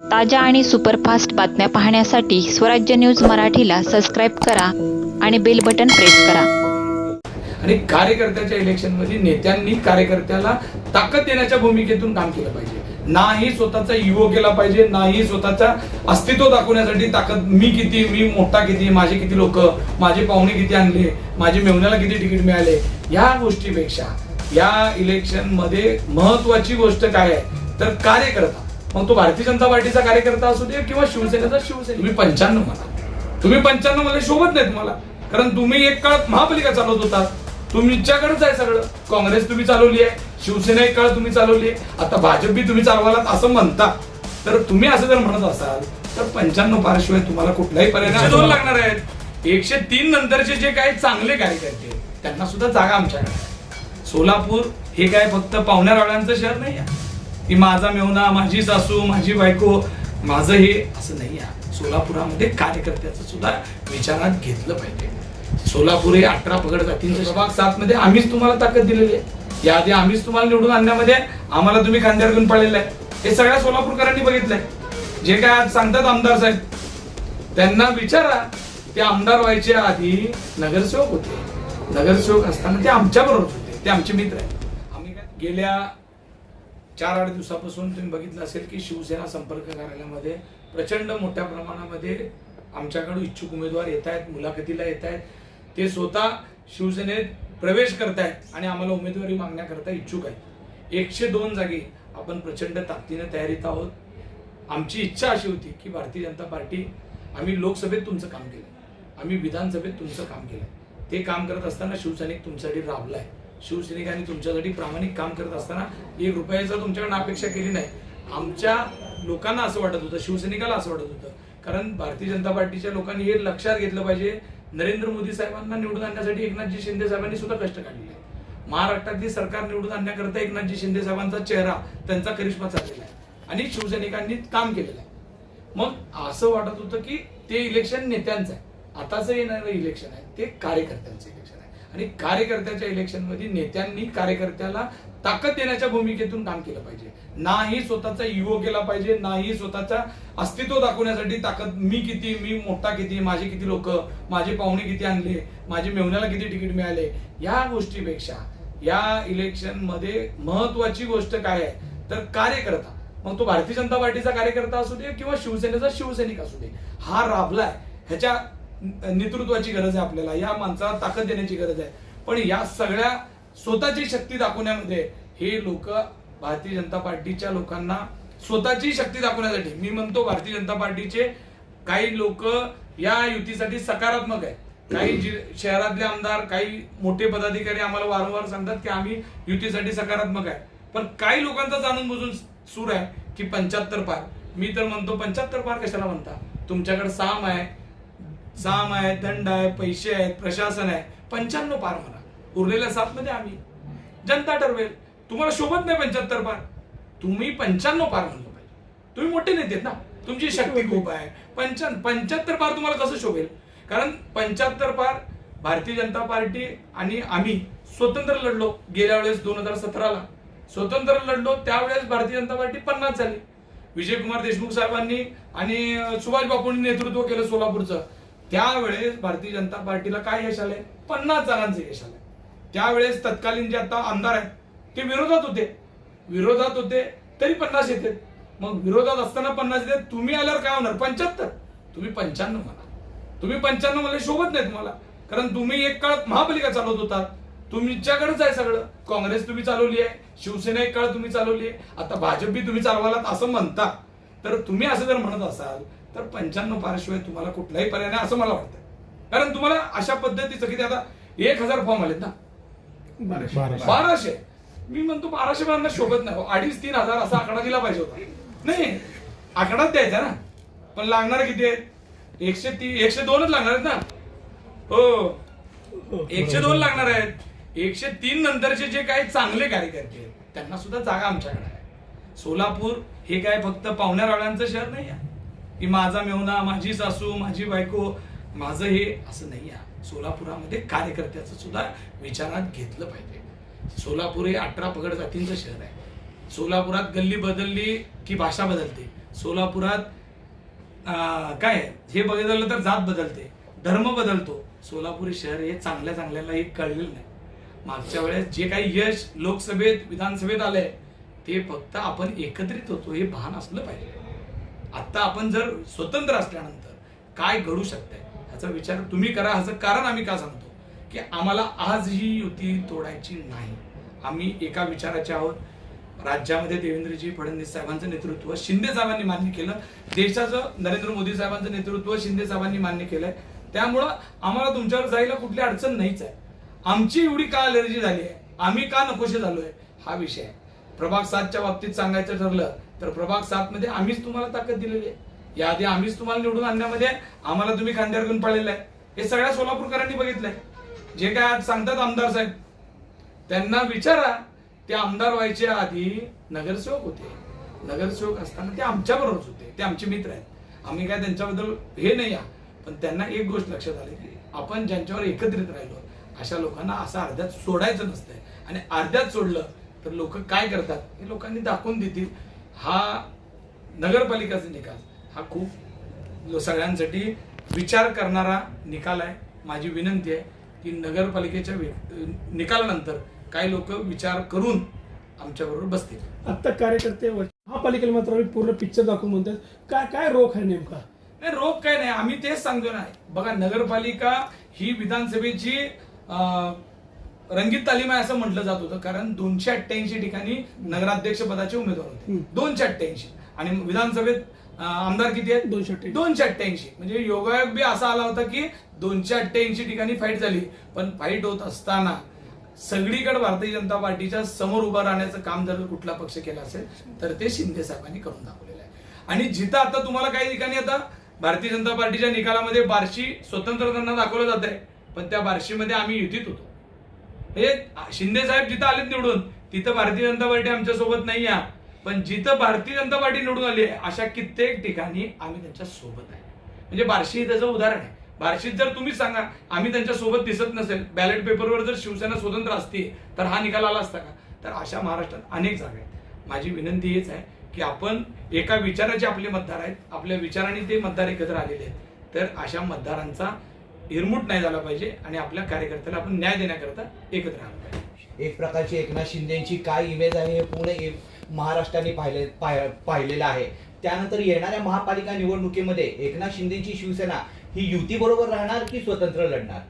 ताज्या आणि सुपरफास्ट बातम्या पाहण्यासाठी स्वराज्य न्यूज मराठीला सबस्क्राईब करा आणि बेल बटन प्रेस करा. आणि कार्यकर्त्याच्या इलेक्शनमध्ये नेत्यांनी कार्यकर्त्याला ताकद देण्याच्या भूमिकेतून काम केलं पाहिजे. नाही स्वतःचा इगो केला पाहिजे नाही स्वतःचा अस्तित्व दाखवण्यासाठी ताकद मी किती मी मोठा किती माझे किती लोक माझे पाहुणे किती आणले माझे मेवण्याला किती तिकीट मिळाले या गोष्टीपेक्षा या इलेक्शनमध्ये महत्वाची गोष्ट काय आहे तर कार्यकर्ता मग तो भारतीय जनता पार्टीचा कार्यकर्ता असू दे किंवा शिवसेनेचा शिवसेना. तुम्ही पंच्याण्णव म्हणा. तुम्ही पंच्याण्णव मला शोभत नाही तुम्हाला कारण तुम्ही एक काळ महापालिका चालवत होता. तुमच्याकडेच आहे सगळं. काँग्रेस तुम्ही चालवली आहे. शिवसेना एक काळ तुम्ही चालवली आहे. आता भाजप बी तुम्ही चालवालात असं म्हणता. तर तुम्ही असं जर म्हणत असाल तर पंच्याण्णव पारशिवाय तुम्हाला कुठलाही पर्याय दोन लागणार आहेत. एकशे तीन नंतरचे जे काही चांगले कार्यकर्ते त्यांना सुद्धा जागा आमच्याकडे सोलापूर हे काय फक्त पाहुण्या रावळ्यांचं शहर नाही आहे? की माझा मेवना माझी सासू माझी बायको माझं हे असं नाही आहे. सोलापुरामध्ये कार्यकर्त्याचं सुद्धा विचारात घेतलं पाहिजे. सोलापूर हे अठरा पगड जातींच्या प्रभाग सात मध्ये आम्हीच तुम्हाला ताकद दिलेली आहे. याआधी आम्हीच तुम्हाला निवडून आणण्यामध्ये आम्हाला तुम्ही खांद्यावर घेऊन पडलेलं आहे. हे सगळ्या सोलापूरकरांनी बघितलंय. जे काय आज सांगतात आमदार साहेब त्यांना विचारा. ते आमदार व्हायचे आधी नगरसेवक होते. नगरसेवक असताना ते आमच्या बरोबर होते. ते आमचे मित्र आहेत. आम्ही काय गेल्या चार आठ दिवसापासून तुम्ही बघितलं असेल की शिवसेना संपर्क कार्यालयामध्ये प्रचंड मोठ्या प्रमाणामध्ये आमच्याकडून इच्छुक उमेदवार येत आहेत मुलाखतीला येत आहेत. ते स्वतः शिवसेनेत प्रवेश करतायत आणि आम्हाला उमेदवारी मागण्याकरता इच्छुक आहेत. एकशे दोन जागी आपण प्रचंड ताकदीने तयारीत आहोत. आमची इच्छा अशी होती की भारतीय जनता पार्टी आम्ही लोकसभेत तुमचं काम केलं. आम्ही विधानसभेत तुमचं काम केलं. ते काम करत असताना शिवसैनिक तुमच्यासाठी आहे शिवसैनिकांनी तुमच्यासाठी प्रामाणिक काम करत असताना एक रुपयाचा तुमच्याकडनं अपेक्षा केली नाही आमच्या लोकांना असं वाटत होतं शिवसैनिकाला असं वाटत होतं. कारण भारतीय जनता पार्टीच्या लोकांनी हे लक्षात घेतलं पाहिजे. नरेंद्र मोदी साहेबांना निवडून आणण्यासाठी एकनाथजी शिंदे साहेबांनी सुद्धा कष्ट काढलेले आहेत. महाराष्ट्रातली सरकार निवडून आणण्याकरता एकनाथजी शिंदे साहेबांचा चेहरा त्यांचा करिश्मा चाललेला आहे. आणि शिवसैनिकांनी काम केलेलं आहे. मग असं वाटत होतं की ते इलेक्शन नेत्यांचं आहे. आताच येणारं इलेक्शन आहे. ते कार्यकर्त्यांचं आणि कार्यकर्त्याच्या इलेक्शनमध्ये नेत्यांनी कार्यकर्त्याला ताकद देण्याच्या भूमिकेतून काम केलं पाहिजे. नाही स्वतःचा इगो केला पाहिजे नाही स्वतःचा अस्तित्व दाखवण्यासाठी ताकद मी किती मी मोठा किती माझे किती लोक माझे पाहुणे किती आणले माझे मेवण्याला किती तिकीट मिळाले या गोष्टीपेक्षा या इलेक्शनमध्ये महत्वाची गोष्ट काय आहे? तर कार्यकर्ता. मग तो भारतीय जनता पार्टीचा कार्यकर्ता असू दे किंवा शिवसेनेचा शिवसैनिक असू दे. हा राबलाय. ह्याच्या नेतृत्वाची गरज आहे आपल्याला. या माणसाला ताकद देण्याची गरज आहे. पण या सगळ्या स्वतःची शक्ती दाखवण्यामध्ये हे लोक भारतीय जनता पार्टीच्या लोकांना स्वतःची शक्ती दाखवण्यासाठी मी म्हणतो भारतीय जनता पार्टीचे काही लोक या युतीसाठी सकारात्मक आहे काही शहरातले आमदार काही मोठे पदाधिकारी आम्हाला वारंवार सांगतात की आम्ही युतीसाठी सकारात्मक आहे. पण काही लोकांचा जाणून बुजून सूर आहे की पंच्याहत्तर पार. मी तर म्हणतो पंच्याहत्तर पार कशाला म्हणता? तुमच्याकडे साम आहे साम आहे दंड आहे पैसे आहेत प्रशासन आहे. पंच्याण्णव पार म्हणा उरलेल्या सात मध्ये आम्ही. जनता ठरवेल तुम्हाला शोभत नाही पंच्याहत्तर पार. तुम्ही पंच्याण्णव पार म्हणलं पाहिजे. तुम्ही मोठे नेते आहेत ना. तुमची शक्ती खूप आहे. पंच्या पंच्याहत्तर पार तुम्हाला कसं शोभेल? कारण पंच्याहत्तर पार भारतीय जनता पार्टी आणि आम्ही स्वतंत्र लढलो गेल्या वेळेस दोन हजार सतराला. स्वतंत्र लढलो त्यावेळेस भारतीय जनता पार्टी पन्नास झाली. विजयकुमार देशमुख साहेबांनी आणि सुभाष बापूंनी नेतृत्व केलं सोलापूरचं. त्यावेळेस भारतीय जनता पार्टीला काय यश आलंय? पन्नास जणांचं यश आलंय. त्यावेळेस तत्कालीन जे आता आमदार आहेत ते विरोधात होते. विरोधात होते तरी पन्नास येते. मग विरोधात असताना पन्नास येते तुम्ही आल्यावर काय होणार? पंच्याहत्तर. तुम्ही पंच्याण्णव म्हणा. तुम्ही पंच्याण्णव मला शोभत नाही तुम्हाला कारण तुम्ही एक काळ महापालिका चालवत होता तुमच्याकडेच आहे सगळं. काँग्रेस तुम्ही चालवली आहे शिवसेना एक काळ तुम्ही चालवली आहे. आता भाजप बी तुम्ही चालवालात असं म्हणता. तर तुम्ही असं जर म्हणत असाल तर पंच्याण्णव पारशिवाय तुम्हाला कुठलाही पर्याय नाही असं मला वाटतं कारण तुम्हाला अशा पद्धतीचं किती आता एक हजार फॉर्म आलेत ना? बाराशे. बाराशे. मी म्हणतो बाराशे पर्यंत शोभत नाही. अडीच तीन हजार असा आकडा दिला पाहिजे होता. नाही आकडाच द्यायचा ना. पण लागणार किती आहेत? एकशे ती एकशे दोनच लागणार आहेत ना? हो. एकशे दोन लागणार आहेत. एकशे तीन नंतरचे जे काही चांगले कार्यकर्ते आहेत त्यांना सुद्धा जागा आमच्याकडे आहे. सोलापूर हे काय फक्त पाहुण्या रावळ्यांचं शहर नाही आहे? की माझा मेहुणा माझी सासू माझी बायको माझं हे असं नाही आहे. सोलापुरामध्ये कार्यकर्त्याचं सुद्धा विचारात घेतलं पाहिजे. सोलापूर हे अठरा पगड जातींचं शहर आहे. सोलापुरात गल्ली बदलली की भाषा बदलते? सोलापुरात काय आहे? हे बघितलं तर जात बदलते. धर्म बदलतो. सोलापूर शहर हे चांगल्या चांगल्याला हे कळलेलं नाही. मागच्या वेळेस जे काही यश लोकसभेत विधानसभेत आलंय ते फक्त आपण एकत्रित होतो हे भान असलं पाहिजे. आता आपण जर स्वतंत्र असल्यानंतर काय घडू शकतंय ह्याचा विचार तुम्ही करा. ह्याचं कारण आम्ही का सांगतो? की आम्हाला आज ही युती तोडायची नाही. आम्ही एका विचाराचे आहोत. राज्यामध्ये देवेंद्रजी फडणवीस साहेबांचं नेतृत्व शिंदे साहेबांनी मान्य केलं. देशाचं नरेंद्र मोदी साहेबांचं नेतृत्व शिंदे साहेबांनी मान्य केलंय. त्यामुळं आम्हाला तुमच्यावर जायला कुठली अडचण नाहीच आहे. आमची एवढी का अलर्जी झाली आहे? आम्ही का नकोशे झालोय? हा विषय आहे. प्रभाग सातच्या बाबतीत सांगायचं ठरलं तर प्रभाग सात मध्ये आम्हीच तुम्हाला ताकद दिलेली आहे. याआधी आम्हीच तुम्हाला निवडून आणण्यामध्ये आम्हाला तुम्ही खांद्यावर घेऊन पडलेलं आहे. हे सगळ्या सोलापूरकरांनी बघितलंय. जे काय आज सांगतात आमदार साहेब त्यांना विचारा ते आमदार व्हायच्या आधी नगरसेवक होते. नगरसेवक असताना ते आमच्या बरोबरच होते ते आमचे मित्र आहेत. आम्ही काय त्यांच्याबद्दल हे नाही या पण त्यांना एक गोष्ट लक्षात आली की आपण ज्यांच्यावर एकत्रित राहिलो अशा लोकांना असं अर्ध्यात सोडायचं नसतंय. आणि अर्ध्यात सोडलं तर लोक काय करतात? हे लोकांनी दाखवून देतील. हा नगरपालिकाचा निकाल. हा खूप सगळ्यांसाठी विचार करणारा निकाल आहे. माझी विनंती आहे की नगरपालिकेच्या निकालानंतर काही लोक विचार करून आमच्याबरोबर बसतील. आत्ता कार्यकर्ते महापालिकेला मात्र पूर्ण पिक्चर दाखवून म्हणतात काय काय रोख आहे नेमका? नाही रोग काय नाही. आम्ही तेच सांगतो ना. बघा नगरपालिका ही विधानसभेची रंगीत तालीम आहे असं म्हटलं जात होतं कारण दोनशे अठ्ठ्याऐंशी ठिकाणी नगराध्यक्ष पदाचे उमेदवार होते. दोनशे अठ्ठ्याऐंशी. आणि विधानसभेत आमदार किती आहेत? दोनशे. दोनशे अठ्ठ्याऐंशी. म्हणजे योगायोग बी असा आला होता की दोनशे अठ्ठ्याऐंशी ठिकाणी फाईट झाली. पण फाईट होत असताना सगळीकडे भारतीय जनता पार्टीच्या समोर उभं राहण्याचं काम जर कुठला पक्ष केला असेल तर ते शिंदे साहेबांनी करून दाखवलेलं आहे. आणि जिथं आता तुम्हाला काही ठिकाणी आता भारतीय जनता पार्टीच्या निकालामध्ये बार्शी स्वतंत्र त्यांना दाखवलं जात आहे पण त्या बार्शीमध्ये आम्ही युतीत होतो. हे शिंदे साहेब जिथं आलेत निवडून तिथं भारतीय जनता पार्टी आमच्यासोबत नाही पण जिथं भारतीय जनता पार्टी निवडून आली अशा कित्येक ठिकाणी आम्ही त्यांच्यासोबत आहे. म्हणजे बार्शी त्याचं उदाहरण आहे. बार्शीत जर तुम्ही सांगा आम्ही त्यांच्यासोबत दिसत नसेल बॅलेट पेपरवर जर शिवसेना स्वतंत्र असती तर हा निकाल आला असता का? तर अशा महाराष्ट्रात अनेक जागा आहेत. माझी विनंती हेच आहे की आपण एका विचाराचे आपले मतदार आहेत. आपल्या विचाराने ते मतदार एकत्र आलेले आहेत. तर अशा मतदारांचा हिरमूट नाही झाला पाहिजे आणि आपल्या कार्यकर्त्याला आपण न्याय देण्याकरता एकत्र आलं पाहिजे एक प्रकारची एकनाथ शिंदेची काय इमेज आहे हे पूर्ण महाराष्ट्राने पाहिले पाह- पाहिलेलं आहे. त्यानंतर येणाऱ्या महापालिका निवडणुकीमध्ये एकनाथ शिंदेची शिवसेना ही युती बरोबर राहणार की स्वतंत्र लढणार?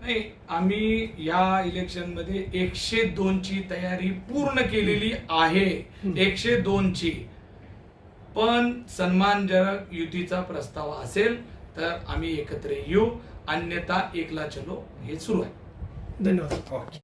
नाही आम्ही या इलेक्शनमध्ये एकशे दोन ची तयारी पूर्ण केलेली आहे. एकशे दोन ची पण सन्मानजनक युतीचा प्रस्ताव असेल तर आम्ही एकत्र येऊ. अन्यथा एकला चलो हे सुरू आहे. धन्यवाद.